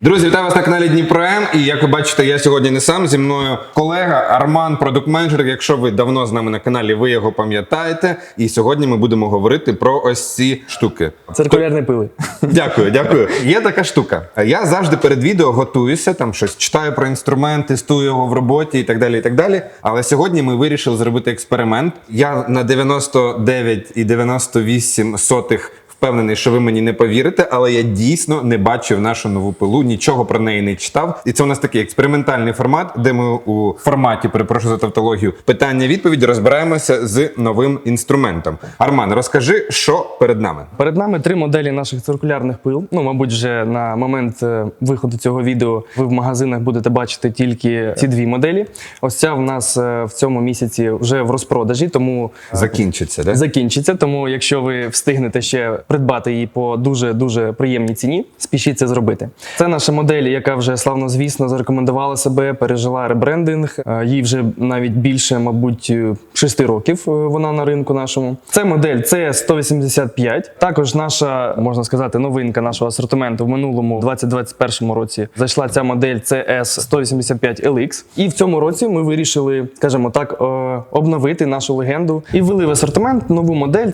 Друзі, вітаю вас на каналі Дніпро М. І як ви бачите, я сьогодні не сам зі мною колега Арман, продукт-менеджер. Якщо ви давно з нами на каналі, ви його пам'ятаєте. І сьогодні ми будемо говорити про ось ці штуки. Циркулярні пили. Дякую, дякую. Є така штука. Я завжди перед відео готуюся, там щось читаю про інструмент, тестую його в роботі і так далі. І так далі. Але сьогодні ми вирішили зробити експеримент. Я на 99,98 сотих Впевнений, що ви мені не повірите, але я дійсно не бачив нашу нову пилу, нічого про неї не читав. І це у нас такий експериментальний формат, де ми у форматі, перепрошую за тавтологію, питання-відповідь розбираємося з новим інструментом. Арман, розкажи, що перед нами. Перед нами три моделі наших циркулярних пил. Ну, мабуть, вже на момент е, виходу цього відео ви в магазинах будете бачити тільки ці дві моделі. Ось ця в нас е, в цьому місяці вже в розпродажі, тому Закінчиться, да? закінчиться. Тому, якщо ви встигнете ще придбати її по дуже дуже приємній ціні, спішіть це зробити. Це наша модель, яка вже славно звісно зарекомендувала себе, пережила ребрендинг. Е, Їй вже навіть більше, мабуть, 6 років е, вона на ринку нашому. Це модель C185. Також наша можна сказати новинка нашого асортименту в минулому 2021 році зайшла ця модель CS185 LX. І в цьому році ми вирішили, скажімо так, е, обновити нашу легенду і ввели в асортимент нову модель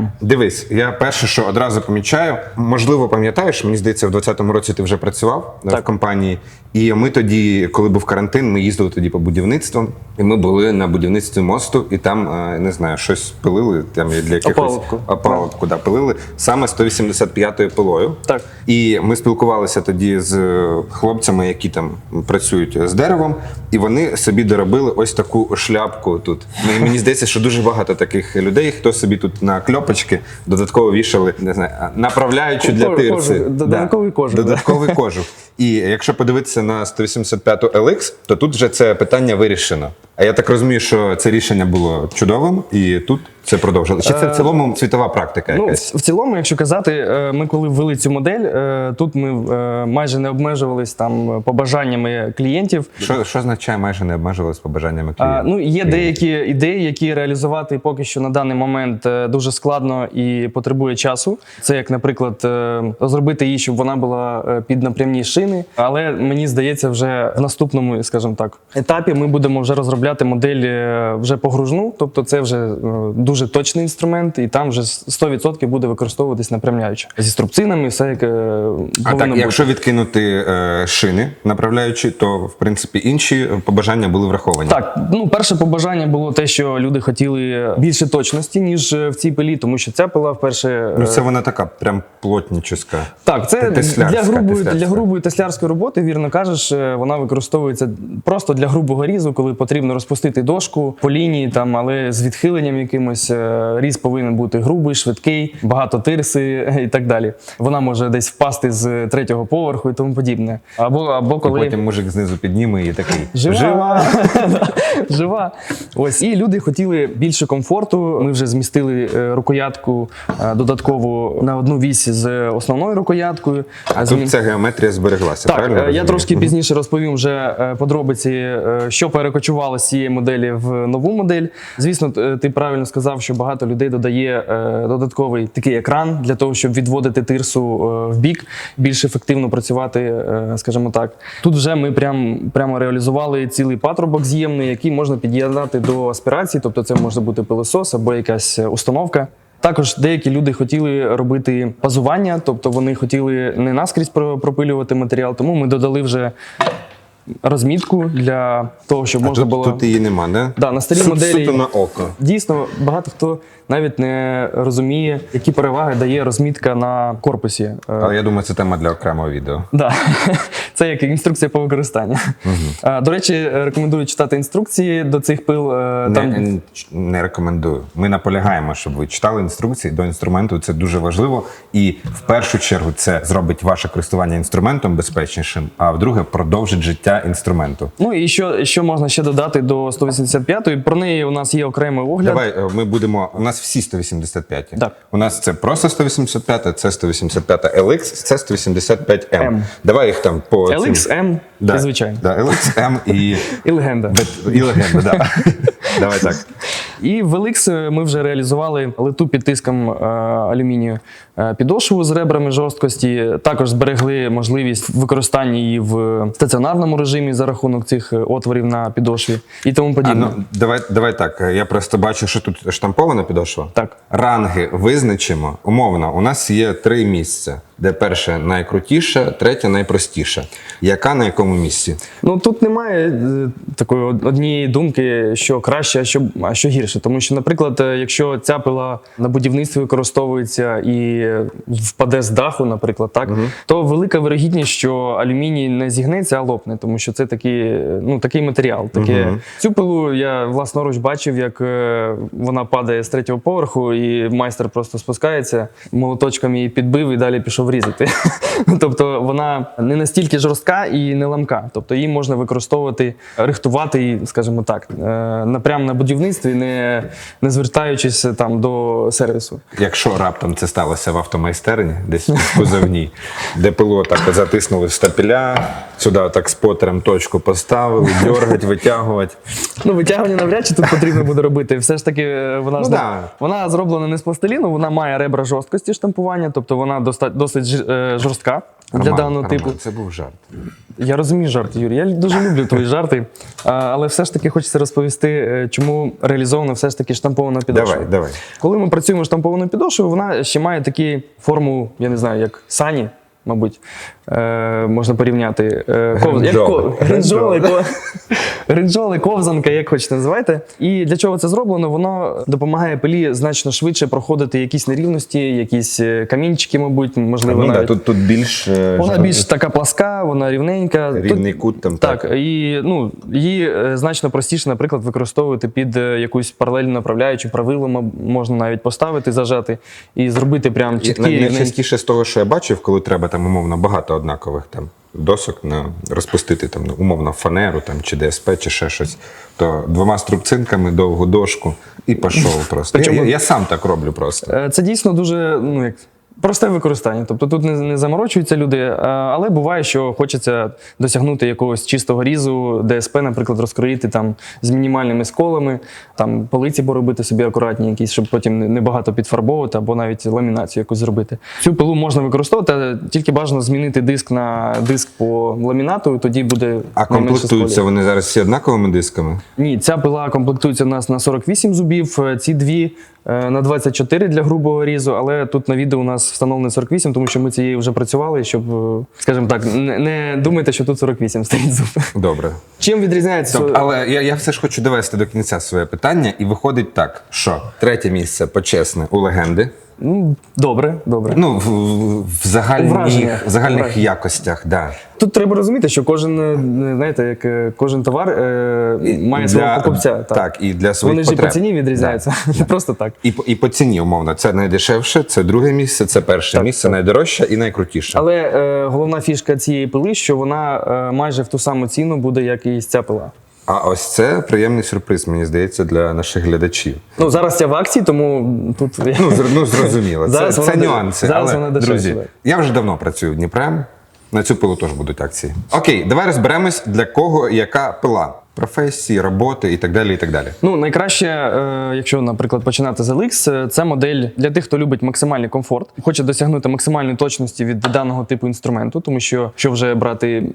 CS185M. Дивись, я перше, що одразу помічаю, можливо, пам'ятаєш, мені здається, в 2020 році ти вже працював е, в компанії. І ми тоді, коли був карантин, ми їздили тоді по будівництву, і ми були на будівництві мосту, і там е, не знаю, щось пилили там для якихось Опалубку. опалубку, да, пилили саме 185-ю пилою. Так. І ми спілкувалися тоді з е, хлопцями, які там працюють з деревом, і вони собі доробили ось таку шляпку тут. Ну, мені здається, що дуже багато таких людей, хто собі тут на кльопочки додатково вішали, не знаю, направляючи для тирси. додатковий кожух. Додатковий кожух. І якщо подивитися на 185 LX, то тут вже це питання вирішено. А я так розумію, що це рішення було чудовим, і тут це продовжили. Чи це в цілому світова практика Ну, в цілому, якщо казати, е, ми коли ввели цю модель, е, тут ми е, майже не обмежувались там побажаннями клієнтів. Що, що означає майже не обмежувалися побажаннями А, ну, є деякі ідеї, які реалізувати поки що на даний момент е, дуже складно і потребує часу. Це як, наприклад, е, зробити її, щоб вона була е, під напрямні шини. Але мені здається, вже в наступному, скажімо так, етапі ми будемо вже розробляти модель е, вже погружну, тобто це вже е, дуже точний інструмент, і там вже 100% буде використовуватись напрямляюче зі струбцинами, все як е, А так, бути. якщо відкинути е, шини направляючи, то в принципі інші побажання були враховані. Так, ну перше побажання було те, що люди хотіли більше точності, ніж е, в цій пилі, тому що ця пила вперше. Ну е, це вона така, прям плотнічиська. Так, це для грубої для грубої теслярської роботи, вірно кажеш, вона використовується просто для грубого різу, коли потрібно розпустити дошку по лінії, там, але з відхиленням якимось е, різ повинен бути грубий, швидкий, багато тирси і так далі. Вона може десь впасти з третього поверху і тому подібне. Або або І потім мужик знизу підніме і такий Жива. Жива. Ось і люди хотіли більше комфорту. Ми вже змістили е, рукоятку е, додатково на одну вісь з основною рукояткою. А Тут ця геометрія збереглася. так, правильно е, я розумію? трошки пізніше розповім вже е, подробиці, е, що перекочувало з цієї моделі в нову модель. Звісно, ти правильно сказав, що багато людей додає е, додатковий такий екран для того, щоб відводити тирсу е, в бік, більш ефективно працювати, е, скажімо так. Тут вже ми прям, прямо реалізували цілий патрубок з'ємний, який можна під'єднати до аспірації, тобто це може бути пилосос або якась установка. Також деякі люди хотіли робити пазування, тобто вони хотіли не наскрізь про- пропилювати матеріал, тому ми додали вже розмітку для того, щоб А можна тут, було. тут її нема, да? Да, на старій Су- моделі- Суто на око. Дійсно, багато хто навіть не розуміє, які переваги дає розмітка на корпусі. Е, Але я думаю, це тема для окремого відео. Да. Це як інструкція по використанню. А, До речі, рекомендую читати інструкції до цих пил. е, Там Не, не рекомендую. Ми наполягаємо, щоб ви читали інструкції до інструменту. Це дуже важливо. І в першу чергу це зробить ваше користування інструментом безпечнішим, а вдруге продовжить життя інструменту. Ну і що, що можна ще додати до 185-ї? Про неї у нас є окремий огляд. Давай е, ми будемо. У нас всі 185. Так. У нас це просто 185, це 185 LX, це 185M. М. Давай їх там по цим- LXM, Да, звичайно. Да, LXM і І легенда. І легенда, да. Давай так. І в LX ми вже реалізували литу під тиском е, алюмінію е, підошву з ребрами жорсткості. Також зберегли можливість використання її в стаціонарному режимі за рахунок цих е, отворів на підошві і тому А, подібне. ну, давай, давай так. Я просто бачу, що тут штампована підошва. Так. Ранги визначимо. Умовно, у нас є три місця, де перше найкрутіше, третє найпростіше. Яка на якому місці? Ну тут немає е, такої однієї думки, що краще, а що, а що гірше. Тому що, наприклад, е, якщо ця пила на будівництві використовується і впаде з даху, наприклад, так то велика вирогідність, що алюміній не зігнеться, а лопне, тому що це такий, е, ну, такий матеріал. Таке. Мгм. Цю пилу я власноруч бачив, як е, вона падає з третього поверху, і майстер просто спускається, молоточком її підбив і далі пішов різати. тобто вона не настільки жорстка і не ламка. Тобто її можна використовувати, рихтувати, її, скажімо так, е, напрям на будівництві, не, не звертаючись е, там до сервісу. Якщо раптом це сталося в автомайстерні, десь в кузовній, де пило так затиснули в стапіля, сюди так спотером точку поставили, дергать, витягувати. Ну, витягування навряд чи тут потрібно буде робити. Все ж таки, е, вона Ну ж да. вона зроблена не з пластиліну, вона має ребра жорсткості штампування, тобто вона досить ж- е, жорстка для даного Роман, типу. Це був жарт. Я розумію жарти, Юрій. Я дуже люблю твої жарти. Але все ж таки хочеться розповісти, е, чому реалізована все ж таки штампована підошва. Давай, давай. Коли ми працюємо штампованою підошвою, вона ще має таку форму, я не знаю, як сані. Мабуть, е, можна порівняти е, ков... як Гринджоли. гринджоли, гринджоли, ковзанка, як хочете називайте. І для чого це зроблено? Воно допомагає пилі значно швидше проходити якісь нерівності, якісь е, камінчики, мабуть, можливо, Ну, навіть. тут, тут більш е, Вона більш така пласка, вона рівненька. Тут- кут там. так, і ну, її значно простіше, наприклад, використовувати під якусь паралельну направляючу, правило можна навіть поставити, зажати і зробити прям І чіткий. Найчастіше з того, що я бачив, коли треба там умовно багато однакових там досок на розпустити там ну, умовно фанеру там чи ДСП, чи ще щось, то двома струбцинками довгу дошку і пішов просто. Я, я, я сам так роблю просто. Е, Це дійсно дуже ну, як, просте використання. Тобто тут не, не заморочуються люди, е, але буває, що хочеться досягнути якогось чистого різу, ДСП, наприклад, розкроїти там з мінімальними сколами, там полиці поробити собі акуратні якісь, щоб потім не- багато підфарбовувати або навіть ламінацію якусь зробити. Цю пилу можна використовувати, тільки бажано змінити диск на диск по ламінату, тоді буде А комплектуються вони зараз всі однаковими дисками? Ні, ця пила комплектується у нас на 48 зубів, е, ці дві на 24 для грубого різу, але тут на відео у нас встановлено 48, тому що ми цією вже працювали, щоб, е, скажімо так, не, не думайте, що тут 48 стоїть зуб. Добре. Чим відрізняється? Тобто, але я, я все ж хочу довести до кінця своє питання, і виходить так, що третє місце почесне у легенди. Ну, добре, добре. Ну, в, в, загальних, в загальних Враженнях. якостях, да. Тут треба розуміти, що кожен, е, знаєте, як е, кожен товар е, має свого покупця. Так. так, і для своїх Вони ж і потреб. по ціні відрізняються, не просто так. І, по- і по ціні, умовно, це найдешевше, це друге місце, це перше Так, місце, найдорожче і найкрутіше. Але е, головна фішка цієї пили, що вона е, майже в ту саму ціну буде, як і ця пила. А ось це приємний сюрприз, мені здається, для наших глядачів. Ну, зараз я в акції, тому тут. Ну, зр- ну зрозуміло, це, Зараз це нюанси. зараз але, вона друзі, я вже давно працюю в Дніпрем. На цю пилу теж будуть акції. Окей, давай розберемось, для кого яка пила. Професії, роботи і так далі. і так далі. Ну, найкраще, е, якщо, наприклад, починати з LX, е, це модель для тих, хто любить максимальний комфорт, хоче досягнути максимальної точності від даного типу інструменту, тому що якщо вже брати.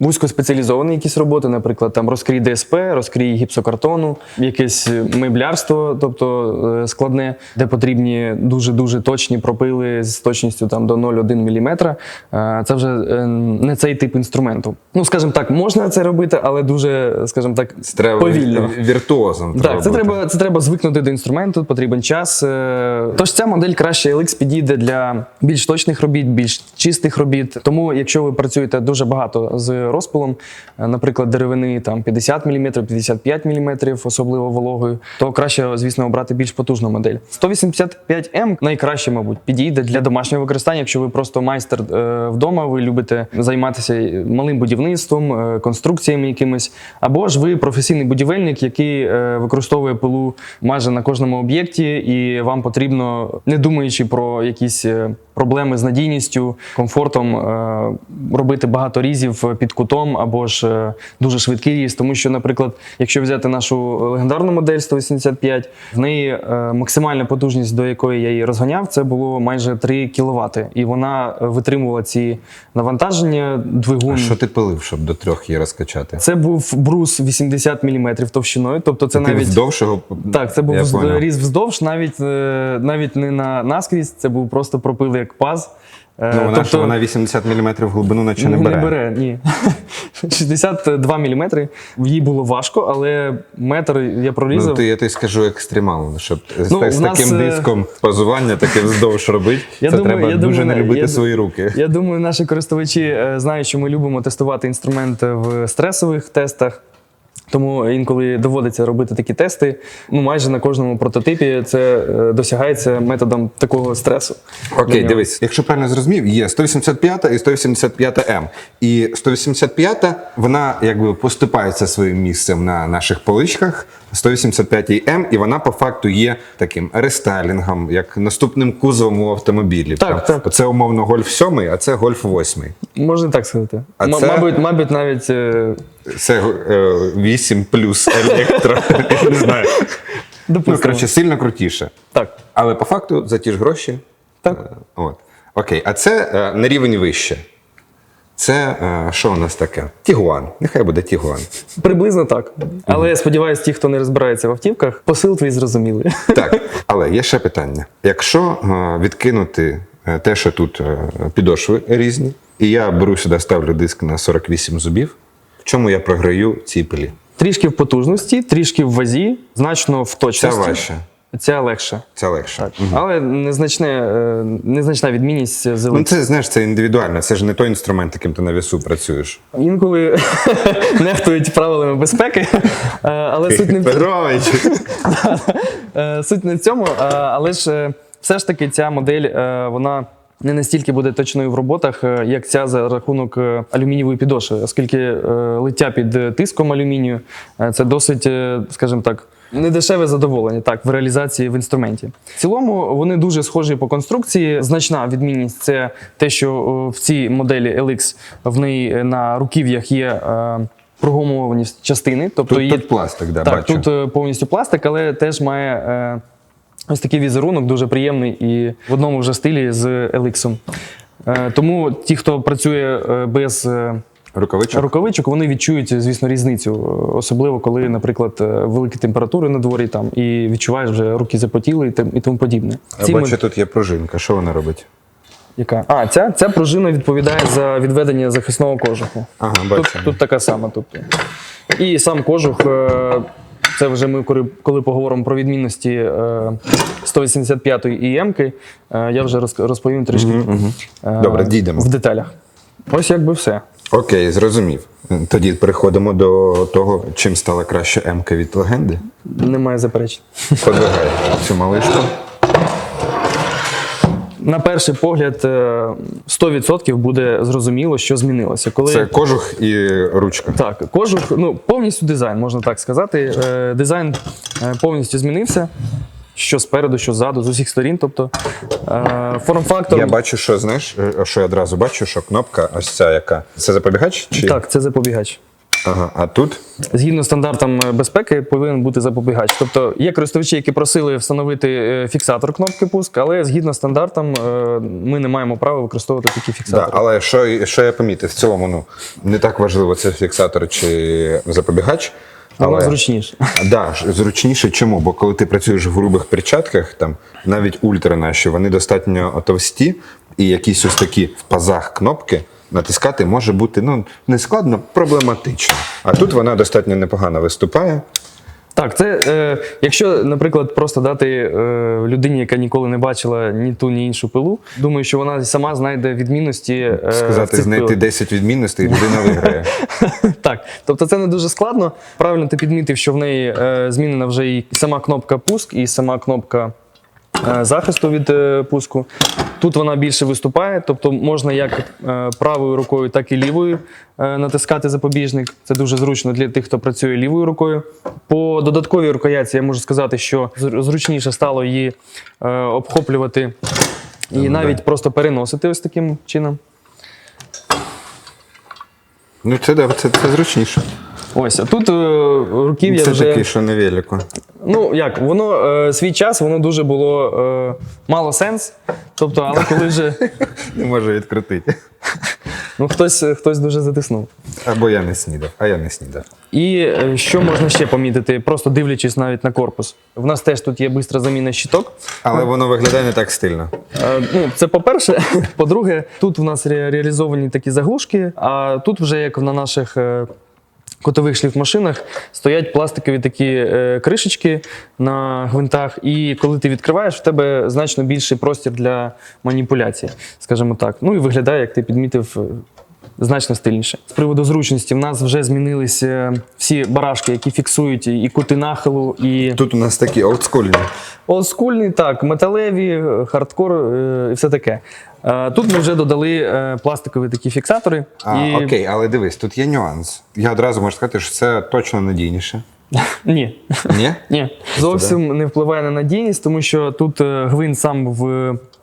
Вузькоспеціалізовані якісь роботи, наприклад, там розкрій ДСП, розкрій гіпсокартону, якесь меблярство, тобто е, складне, де потрібні дуже дуже точні пропили з точністю там до 0,1 мм. Е, Це вже е, не цей тип інструменту. Ну, скажімо так, можна це робити, але дуже, скажімо так, треба повільно. віртуозом. Так, це бути. треба, це треба звикнути до інструменту, потрібен час. Е, Тож ця модель краще LX підійде для більш точних робіт, більш чистих робіт. Тому, якщо ви працюєте дуже багато з розпилом, е, наприклад, деревини там 50 мм, 55 мм, особливо вологою, то краще, звісно, обрати більш потужну модель. 185М найкраще, мабуть, підійде для домашнього використання, якщо ви просто майстер е, вдома, ви любите займатися малим будівництвом, е, конструкціями якимись, або ж ви професійний будівельник, який використовує пилу майже на кожному об'єкті, і вам потрібно, не думаючи про якісь проблеми з надійністю, комфортом е, робити багато різів під кутом або ж е, дуже швидкий різ. Тому що, наприклад, якщо взяти нашу легендарну модель 185, в неї е, максимальна потужність, до якої я її розганяв, це було майже 3 кВт. І вона е, витримувала ці навантаження. Двигун А що ти пилив, щоб до трьох її розкачати? це був брус 80 мм товщиною. Тобто, це Ти навіть вздовшого так, це був Я вз- різ вздовж, навіть е, навіть не на наскрізь, це був просто пропил як паз. Е, Ну, вона ж вона 80 мм в глибину наче не бере. Не бере, ні. 62 мм. Їй було важко, але метр я прорізав. Ну, то я тобі скажу екстремал, щоб Ну, з нас, таким е, диском позування таке вздовж робити. Я це думаю- треба я дуже думаю, не любити я- свої руки. Я думаю, наші користувачі е, знають, що ми любимо тестувати інструмент в стресових тестах. Тому інколи доводиться робити такі тести. Ну, майже на кожному прототипі це е, досягається методом такого стресу. Окей, дивись, якщо правильно зрозумів, є 185 і 185 М. І 185 вона якби поступається своїм місцем на наших поличках. 185 М, і вона по факту є таким рестайлінгом, як наступним кузовом у автомобілі. Так, так. Це умовно гольф 7, а це гольф 8. Можна так сказати. А це- Мабуть, мабуть, навіть е, Це е, 8 плюс електро. Я не знаю. Ну, коротше, сильно крутіше. Так. Але по факту за ті ж гроші. Так. е, От. Окей, а це е, на рівень вище. Це е, що у нас таке? Тігуан. Нехай буде Тігуан. Приблизно так. Але я сподіваюся, ті, хто не розбирається в автівках, посил твій зрозуміли. Так, але є ще питання. Якщо е, відкинути е, те, що тут е, підошви різні, і я беру сюди, ставлю диск на 48 зубів, в чому я програю цій пилі? Трішки в потужності, трішки в вазі, значно в точності. важча, Ця легше. ця легша. Так. Але незначне, е, незначна відмінність з Ну, це знаєш, це індивідуально. Це ж не той інструмент, яким ти на весу працюєш. Інколи нехтують правилами безпеки, е, але суть не в! Е, Суть не в цьому, але ж все ж таки ця модель вона не настільки буде точною в роботах, е, як ця за рахунок е, алюмінієвої підошви, оскільки е, лиття під тиском алюмінію це досить, скажімо так. Недешеве задоволення так в реалізації в інструменті. В цілому вони дуже схожі по конструкції. Значна відмінність це те, що в цій моделі LX в неї на руків'ях є прогумовані частини, тобто Тут, є тут пластик, да, так, бачу. тут повністю пластик, але теж має ось такий візерунок, дуже приємний і в одному вже стилі з Elix. Е, тому ті, хто працює е, без е, Рукавичок. рукавичок, вони відчують, звісно, різницю. Особливо, коли, наприклад, великі температури на дворі там, і відчуваєш вже руки запотіли і тому подібне. А Ці бачу, ми- тут є пружинка. Що вона робить? Яка? А, ця, ця пружина відповідає за відведення захисного кожуху. Ага, Тут, бачу. тут така сама. Тобто. І сам кожух, це вже ми коли, коли поговоримо про відмінності е, 185 і М-ки, е, я вже розповім трішки е, Добре, дійдемо. в деталях. Ось якби все. Окей, зрозумів. Тоді переходимо до того, чим стала краще М-ка від легенди. Немає заперечень. Подвигай цю малишку. На перший погляд, е, 100% буде зрозуміло, що змінилося. Коли... Це кожух і ручка. Так, кожух, ну повністю дизайн, можна так сказати. Е, дизайн е, повністю змінився. Що спереду, що ззаду, з усіх сторін. Тобто е, форм-фактор. Я бачу, що знаєш, е, що я одразу бачу, що кнопка ось ця яка. Це запобігач? Чи? Так, це запобігач. Ага, а тут Згідно стандартам е, безпеки, повинен бути запобігач. Тобто є користувачі, які просили встановити е, фіксатор кнопки пуск, але згідно стандартам е, ми не маємо права використовувати такі да, фіксатори. але що, що я помітив, в цілому ну, не так важливо, це фіксатор чи запобігач. Воно зручніше. Да, зручніше чому? Бо коли ти працюєш в грубих перчатках, там навіть ультра наші, вони достатньо товсті, і якісь ось такі в пазах кнопки натискати може бути ну, не складно, проблематично. А тут вона достатньо непогано виступає. Так, це е, якщо, наприклад, просто дати е, людині, яка ніколи не бачила ні ту, ні іншу пилу, думаю, що вона сама знайде відмінності. Е, Сказати, цих знайти пилах. 10 відмінностей, і людина виграє. Так, тобто це не дуже складно. Правильно ти підмітив, що в неї е, змінена вже і сама кнопка пуск, і сама кнопка захисту від е, пуску. Тут вона більше виступає, тобто можна як е, правою рукою, так і лівою е, натискати запобіжник. Це дуже зручно для тих, хто працює лівою рукою. По додатковій рукоятці я можу сказати, що зручніше стало її е, обхоплювати І Ну, навіть просто переносити ось таким чином. Ну це да, це, це зручніше. Ось, а тут е, руків'я Це вже. такий, що на велику. Ну як, воно е, свій час, воно дуже було е, мало сенс. Тобто, але коли вже Не може відкрутити. ну, хтось, хтось дуже затиснув. Або я не снідав, а я не снідав. І що можна ще помітити, просто дивлячись навіть на корпус. В нас теж тут є бистра заміна щиток. Але воно виглядає не так стильно. Ну, це по-перше. По-друге, тут у нас ре- реалізовані такі заглушки, а тут вже як на наших. Котових шліфмашинах стоять пластикові такі е, кришечки на гвинтах, і коли ти відкриваєш, в тебе значно більший простір для маніпуляції, скажімо так. Ну і виглядає, як ти підмітив, е, значно стильніше. З приводу зручності, в нас вже змінилися всі барашки, які фіксують і кути нахилу, і Тут у нас такі олдскульні. Олдскульний, так, металеві, е, хардкор і все таке. Е, Тут ми вже додали е, пластикові такі фіксатори. А, і... Окей, але дивись, тут є нюанс. Я одразу можу сказати, що це точно надійніше. Ні. Ні? Ні, зовсім не впливає на надійність, тому що тут е, гвинт сам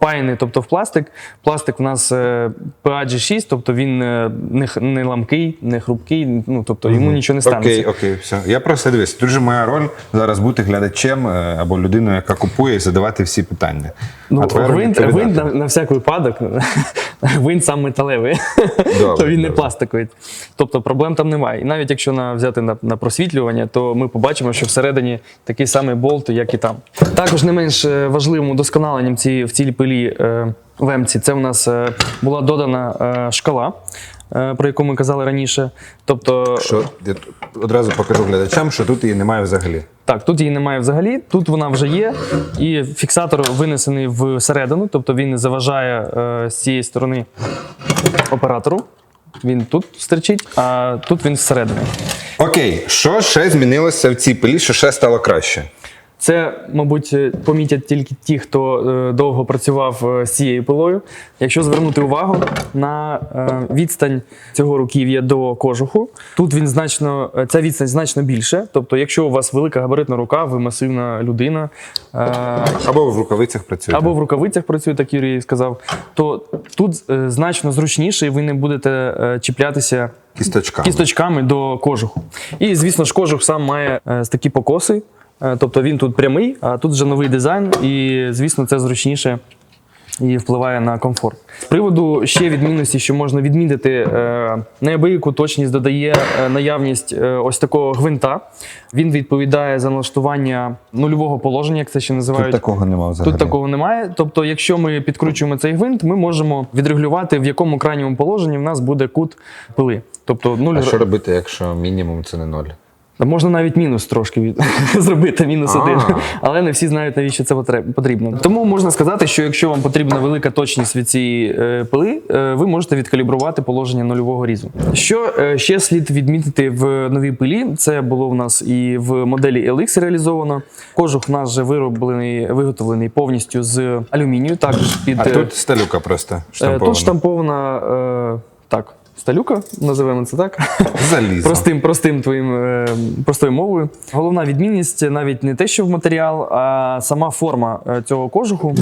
впаяний, тобто в пластик. Пластик в нас е, PAG 6, тобто він е, не, не ламкий, не хрупкий, ну тобто йому нічого не станеться. Окей, окей, все. Я просто дивись, тут же моя роль зараз бути глядачем е, або людиною, яка купує і задавати всі питання. Ну, А твоя роль гвинт, відповідати. гвинт на, на всяк випадок, гвинт сам металевий, Добре, то він не пластиковий. Тобто проблем там немає. І навіть якщо на, взяти на, на просвітлювання, то ми побачимо, що всередині такий самий болт, як і там. Також не менш важливим удосконаленням ці, в цій пилі е, в Емці, це у нас е, була додана е, шкала. е, Про яку ми казали раніше. Тобто, Що я одразу покажу глядачам, що тут її немає взагалі. Так, тут її немає взагалі, тут вона вже є, і фіксатор винесений всередину, тобто він не заважає е, з цієї сторони оператору. Він тут стерчить, а тут він всередині. Окей, що ще змінилося в цій пилі, що ще стало краще? Це, мабуть, е, помітять тільки ті, хто е, довго працював е, з цією пилою. Якщо звернути увагу на відстань цього руків'я до кожуху, тут він значно ця відстань значно більше. Тобто, якщо у вас велика габаритна рука, ви масивна людина. Або в рукавицях працюєте. або в рукавицях працює, так Юрій сказав, то тут значно зручніше, і ви не будете чіплятися кісточками. кісточками до кожуху. І, звісно ж, кожух сам має такі покоси. Е, Тобто він тут прямий, а тут вже новий дизайн, і, звісно, це зручніше і впливає на комфорт. З приводу ще відмінності, що можна відмітити, е, неабияку точність додає е, наявність ось такого гвинта. Він відповідає за налаштування нульового положення, як це ще називають. Тут такого немає взагалі. Тут такого немає. Тобто, якщо ми підкручуємо цей гвинт, ми можемо відрегулювати, в якому крайньому положенні в нас буде кут пили. Тобто 0 А що робити, якщо мінімум це не ноль? Та можна навіть мінус трошки від... зробити, мінус один. Але не всі знають, навіщо це потрібно. Тому можна сказати, що якщо вам потрібна велика точність від цієї е, пили, е, ви можете відкалібрувати положення нульового різу. Що е, ще слід відмітити в новій пилі? Це було в нас і в моделі LX реалізовано. Кожух в нас вже вироблений, виготовлений повністю з алюмінію. Також під А тут сталюка просто е, штампована. тут штампована е, так. Сталюка, називаємо це так. Залізо. Простим, простим твоїм е, простою мовою. Головна відмінність навіть не те, що в матеріал, а сама форма е, цього кожуху.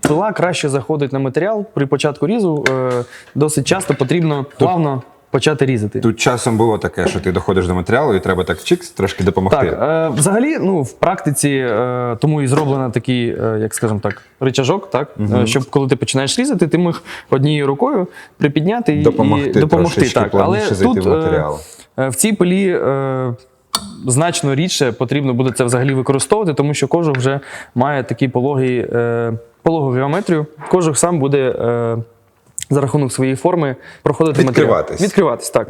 Пила краще заходить на матеріал при початку різу. Е, досить часто потрібно плавно почати різати. Тут часом було таке, що ти доходиш до матеріалу і треба так чикс, трошки допомогти. Так, е, взагалі, ну в практиці е, тому і зроблено такий, е, як скажемо так, ричажок, так е, щоб коли ти починаєш різати, ти міг однією рукою припідняти і Допомогти і допомогти. Так, але зайти тут в матеріал. е, в цій пилі. Е, Значно рідше потрібно буде це взагалі використовувати, тому що кожух вже має такий пологий, е, пологу геометрію. Кожух сам буде е, за рахунок своєї форми проходити матеріал. Відкриватись. Відкриватись, так.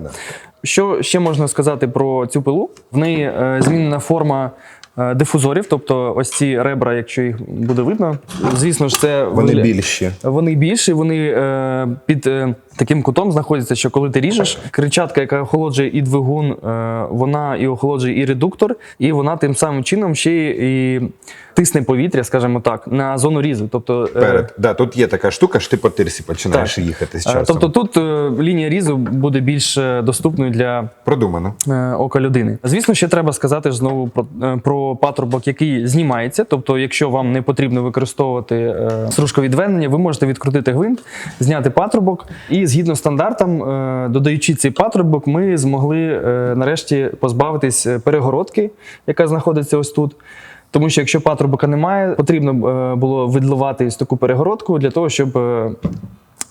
Що ще можна сказати про цю пилу? В неї е, змінена форма е, дифузорів, тобто ось ці ребра, якщо їх буде видно, звісно ж, це Вони вигля- більші. Вони більші, вони е, під е, таким кутом знаходяться, що коли ти ріжеш, кричатка, яка охолоджує і двигун, е, вона і охолоджує і редуктор, і вона тим самим чином ще й і тисне повітря, скажімо так, на зону різу. Тобто, е, Перед. Да, тут є така штука, що ти по тирсі починаєш Так. їхати з е, часом. тобто тут е, лінія різу буде більш доступною для Продумано. е, ока людини. Звісно, ще треба сказати ж знову про, е, про патрубок, який знімається. Тобто, якщо вам не потрібно використовувати е, стружкове відведення, ви можете відкрутити гвинт, зняти патрубок. І згідно стандартам, е, додаючи цей патрубок, ми змогли е, нарешті позбавитись перегородки, яка знаходиться ось тут. Тому що якщо патрубока немає, потрібно е, було видливати ось таку перегородку для того, щоб е,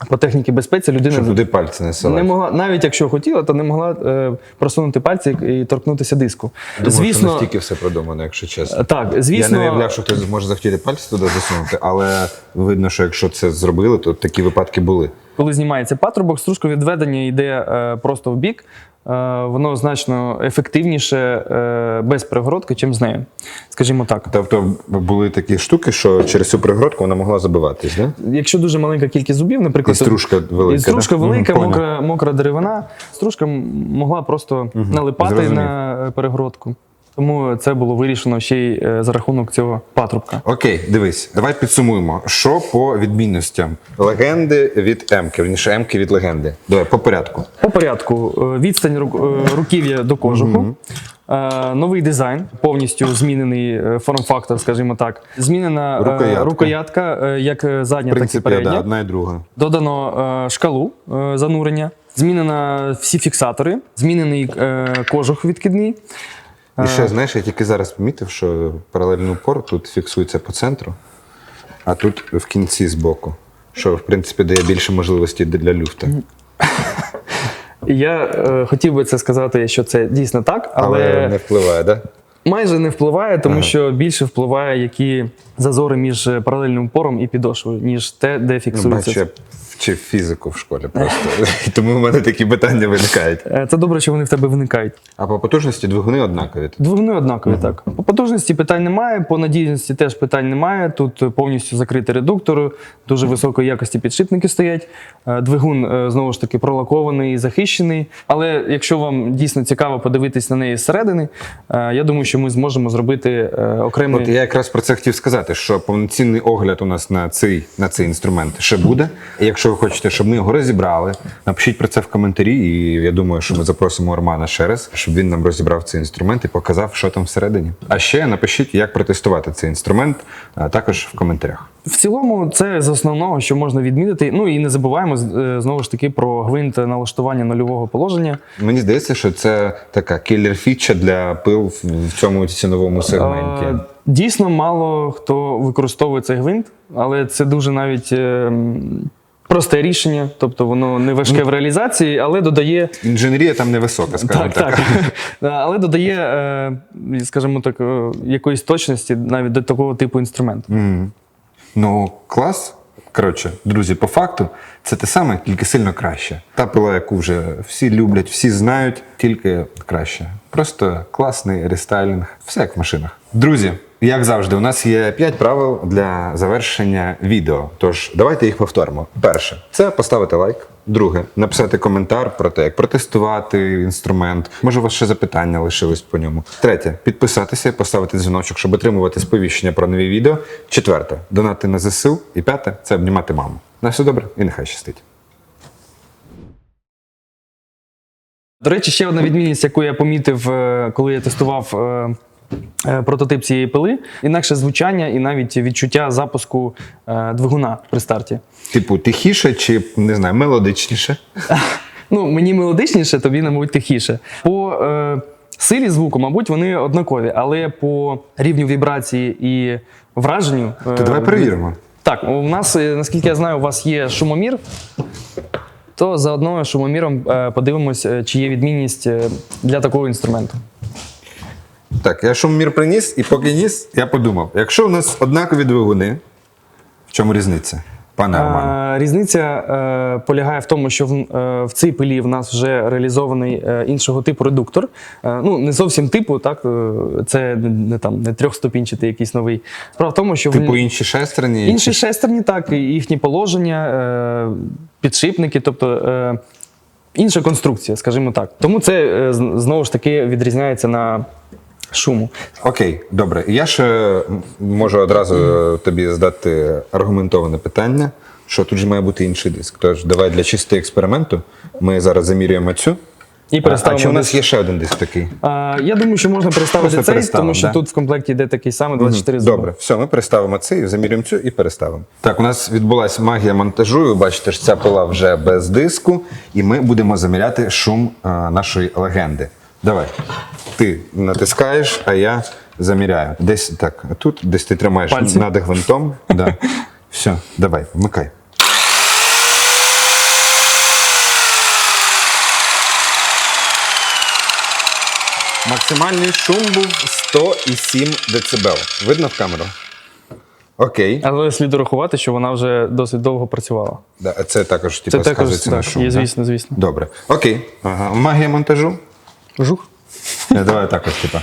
по техніці безпеці людина Щоб туди пальці не не могла, навіть якщо хотіла, то не могла е, просунути пальці і торкнутися диску. Думаю, що звісно, настільки все продумано, якщо чесно. так, звісно, Я не уявляв, що хтось може захотіти пальці туди засунути, але видно, що якщо це зробили, то такі випадки були. Коли знімається патрубок, стружка відведення йде е, просто в бік. Е, воно значно ефективніше е, без перегородки, чим з нею. Скажімо так. Тобто були такі штуки, що через цю перегородку вона могла забиватись, да? Якщо дуже маленька кількість зубів, наприклад, І стружка велика, і стружка да? велика, поняв. мокра, мокра деревина, стружка могла просто налипати зрозумів. на перегородку. Тому це було вирішено ще й е, за рахунок цього патрубка. Окей, дивись, давай підсумуємо. Що по відмінностям? Легенди від Емки, верніше Емки від легенди. Давай по порядку. По порядку, е, відстань е, руків'я до кожуху. Е, Новий дизайн, повністю змінений форм-фактор, скажімо так. Змінена Рукоятка. рукоятка, як задня, В так і принципі, передня. да, одна і друга. Додано шкалу занурення, змінено всі фіксатори, змінений кожух відкидний. І ще, знаєш, я тільки зараз помітив, що паралельний упор тут фіксується по центру, а тут в кінці збоку. Що, в принципі, дає більше можливості для люфта. Я е, хотів би це сказати, що це дійсно так, Але, але, не впливає, так? Да? майже не впливає, тому Ага. що більше впливає які зазори між е, паралельним упором і підошвою, ніж те, де Ну, фіксується. бачу, я вчив фізику в школі просто. Тому в мене такі питання виникають. Е, Це добре, що вони в тебе виникають. А по потужності двигуни однакові. Двигуни однакові, так. По потужності питань немає, по надійності теж питань немає. Тут е, повністю закритий редуктор, дуже високої якості підшипники стоять. Двигун знову ж таки пролакований і захищений. Але якщо вам дійсно цікаво подивитись на неї зсередини, я думаю, що ми зможемо зробити окремий. От я якраз про це хотів сказати, що повноцінний огляд у нас на цей, на цей інструмент ще буде. І якщо ви хочете, щоб ми його розібрали, напишіть про це в коментарі, і я думаю, що ми запросимо Романа ще раз, щоб він нам розібрав цей інструмент і показав, що там всередині. А ще напишіть, як протестувати цей інструмент, також в коментарях. В цілому, це з основного, що можна відмітити. Ну і не забуваємо е, знову ж таки про гвинт налаштування нульового положення. Мені здається, що це така кілер фіча для пил в- цьому ціновому сегменті. Е, Дійсно, мало хто використовує цей гвинт, але це дуже навіть е, просте рішення, тобто воно не важке в реалізації, але додає. Інженерія там невисока, скажімо Так, так. так. Але додає, скажімо так, якоїсь точності навіть до такого типу інструменту. Мгм. Ну, клас. Коротше, друзі, по факту, це те саме, тільки сильно краще. Та пила, яку вже всі люблять, всі знають, тільки краще. Просто класний рестайлінг, все як в машинах. Друзі, як завжди, у нас є 5 правил для завершення відео. Тож давайте їх повторимо. Перше це поставити лайк. Друге написати коментар про те, як протестувати інструмент. Може, у вас ще запитання лишились по ньому. Третє підписатися, поставити дзвіночок, щоб отримувати сповіщення про нові відео. Четверте донати на ЗСУ. І п'яте це обнімати маму. На все добре і нехай щастить. До речі, ще одна відмінність, яку я помітив, е, коли я тестував е, прототип цієї пили, інакше звучання і навіть відчуття запуску е, двигуна при старті. Типу, тихіше чи не знаю, мелодичніше. Ну, мені мелодичніше, тобі, мабуть, тихіше. По е, силі звуку, мабуть, вони однакові, але по рівню вібрації і враженню. е, То давай перевіримо. Так, у нас, е, наскільки я знаю, у вас є шумомір. То заодно шумоміром е, подивимось, е, чи є відмінність е, для такого інструменту. Так, я шуммір приніс, і поки ніс, я подумав: якщо у нас однакові двигуни, в чому різниця? Пане Романе? Е, Різниця е, полягає в тому, що в, е, в цій пилі в нас вже реалізований е, іншого типу редуктор. Е, ну, не зовсім типу, так, е, це не, там, не трьохступінчатий якийсь новий. Справа в тому, що в- Типу інші шестерні. інші шестерні, так, і їхні положення, е, підшипники, тобто. Е, Інша конструкція, скажімо так. Тому це е, знову ж таки відрізняється на шуму. Окей, добре. Я ще можу одразу е, тобі задати аргументоване питання, що тут же має бути інший диск. Тож давай для чистого експерименту ми зараз замірюємо цю І А, а чи у нас диск. є ще один диск такий? А, я думаю, що можна переставити Просто цей, тому що да? тут в комплекті йде такий самий 24 зуби. Добре, все, ми переставимо цей, замірюємо цю і переставимо. Так, у нас відбулася магія монтажу. Ви бачите, що ця пила вже без диску, і ми будемо заміряти шум е, нашої легенди. Давай. Ти натискаєш, а я заміряю. Десь так, а тут, десь ти тримаєш Пальці. над гвинтом. Да. Все, давай, вмикай. Максимальний шум був 107 дБ. Видно в камеру? Окей. Але слід рахувати, що вона вже досить довго працювала. Да, а це також типу, Це також сказується на так, шум. є, да? звісно, звісно. Добре. Окей. Ага. Магія монтажу. Жух. Е, Давай також, типа.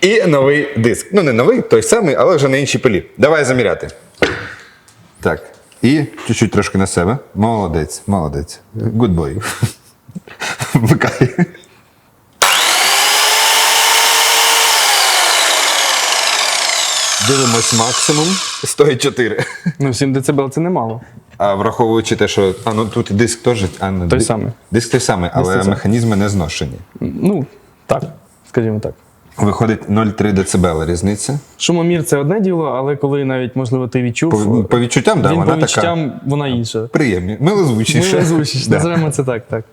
І новий диск. Ну, не новий, той самий, але вже на іншій пилі. Давай заміряти. Так. І чуть-чуть трошки на себе. Молодець, молодець. Good boy. Вмикай. Дивимось максимум 104. Ну, 7 дБ це немало. А враховуючи те, що а, ну, тут диск теж. А, ну, Той ди- самий. Диск той самий, але той самий. механізми не зношені. Ну, так, скажімо так. Виходить 0,3 дБ різниця. Шумомір це одне діло, але коли навіть, можливо, ти відчув, По, по відчуттям, да, він вона по відчуттям вона інша. Приємні, милозвучніше. Ми звучиш, Да. називаємо це так, так.